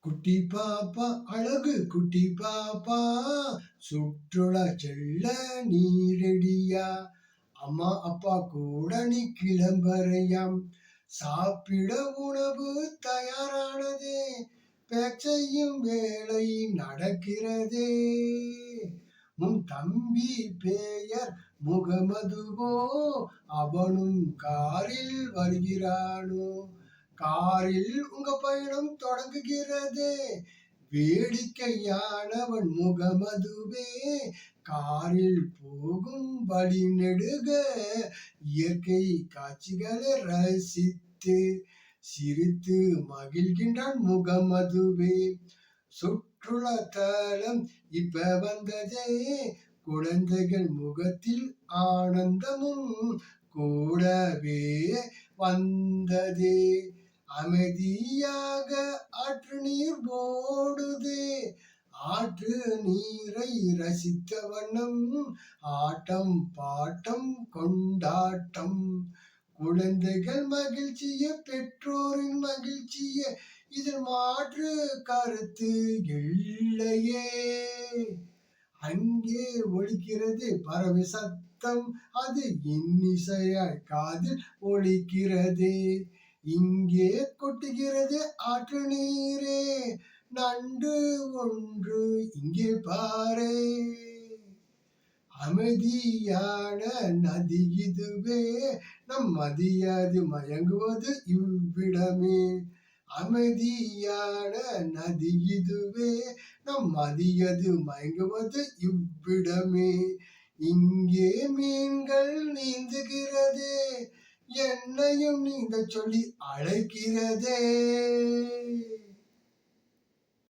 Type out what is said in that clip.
குட்டி பாப்பா அழகு குட்டி பாப்பா சுற்றுலா செல்ல நீ ரெடியா அம்மா அப்பா கூட நீ கிளம்பறையாம். சாப்பிட உணவு தயாரானதே பேச்சையும் வேலை நடக்கிறதே. உன் தம்பி பெயர் முகமதுவோ அவனும் காரில் வருகிறானோ? காரில் உங்க பயணம் தொடங்குகிறது. வேடிக்கையானவன் முகமதுவே காரில் போகும் வழி நெடுக இயற்கை காட்சிகளை ரசித்து சிரித்து மகிழ்கின்றான் முகமதுவே. சுற்றுலா தலம் இப்ப வந்ததே குழந்தைகள் முகத்தில் ஆனந்தமும் கூடவே வந்ததே. அமைதியாக ஆற்று நீர் போடுதே. ஆற்று நீரை ரசித்த வண்ணம் ஆட்டம் பாட்டம் கொண்டாட்டம். குழந்தைகள் மகிழ்ச்சிய பெற்றோரின் மகிழ்ச்சிய இதில் மாற்று கருத்து இல்லையே. அங்கே ஒழிக்கிறது பறவை சத்தம் அது இன்னிசையாய் காதில் ஒழிக்கிறது. இங்கே கொட்டுகிறது ஆற்று நீரே நண்டு ஒன்று இங்கே பாரே. அமைதியான நதி இதுவே நம் மதியாது மயங்குவது இவ்விடமே. அமைதியான நதி இதுவே நம் மதியது மயங்குவது இவ்விடமே. இங்கே மீன்கள் நீந்துகிறதே என்னையும் நீங்கள் சொல்லி அழைக்கிறதே.